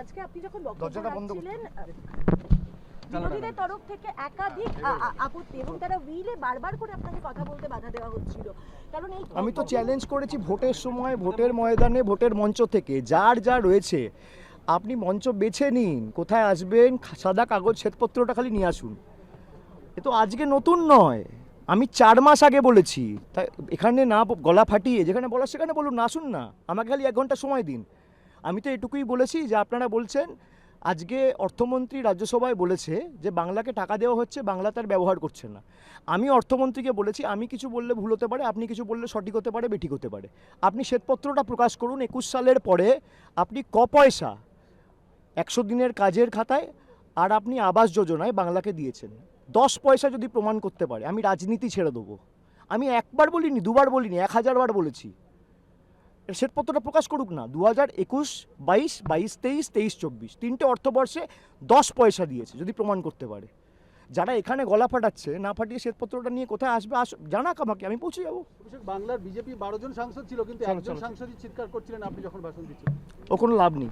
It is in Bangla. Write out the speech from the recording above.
আজকে আপনি যখন বক্তব্য রাখছিলেন বিরোধীদের তরফ থেকে একাধিক আপত্তি এবং তারা উইলে বারবার করে আপনাকে কথা বলতে বাধা দেওয়া হচ্ছিল। কারণ এই আমি তো চ্যালেঞ্জ করেছি ভোটের সময় ভোটের ময়দানে ভোটের মঞ্চ থেকে। যার যা রয়েছে আপনি মঞ্চ বেছে নিন। কোথায় আসবেন সাদা কাগজ শ্বেতপত্রটা খালি নিয়ে আসুন। এ তো আজকে নতুন নয়। আমি চার মাস আগে বলেছি তাই এখানে না গলা ফাটিয়ে যেখানে বলার সেখানে বলুন না আসুন না। আমাকে খালি এক ঘণ্টা সময় দিন। আমি তো এটুকুই বলেছি যে আপনারা বলছেন, আজকে অর্থমন্ত্রী রাজ্যসভায় বলেছে যে বাংলাকে টাকা দেওয়া হচ্ছে, বাংলা তার ব্যবহার করছে না। আমি অর্থমন্ত্রীকে বলেছি, আমি কিছু বললে ভুল হতে পারে, আপনি কিছু বললে সঠিক হতে পারে, বেঠিক হতে পারে। আপনি শ্বেতপত্রটা প্রকাশ করুন, একুশ সালের পরে আপনি ক পয়সা একশো দিনের কাজের খাতায় আর আপনি আবাস যোজনায় বাংলাকে দিয়েছেন। দশ পয়সা যদি প্রমাণ করতে পারে, আমি রাজনীতি ছেড়ে দেবো। আমি একবার বলিনি, দুবার বলিনি, এক হাজারবার বলেছি। শ্বেতপত্রটা প্রকাশ করুক না। দু হাজার একুশ বাইশ বাইশ তেইশ তেইশ চব্বিশ। তিনটে অর্থবর্ষে দশ পয়সা দিয়েছে যদি প্রমাণ করতে পারে। যারা এখানে গলা ফাটাচ্ছে না ফাটিয়ে শ্বেতপত্রটা নিয়ে কোথায় আসবে আস জানাক আমাকে আমি পৌঁছে যাব। বাংলার বিজেপি বারো জন সাংসদ ছিল কিন্তু একজন। সাংসদই চিৎকার করছিলেন আপনি যখন ভাষণ দিচ্ছেন ও কোনো লাভ নেই।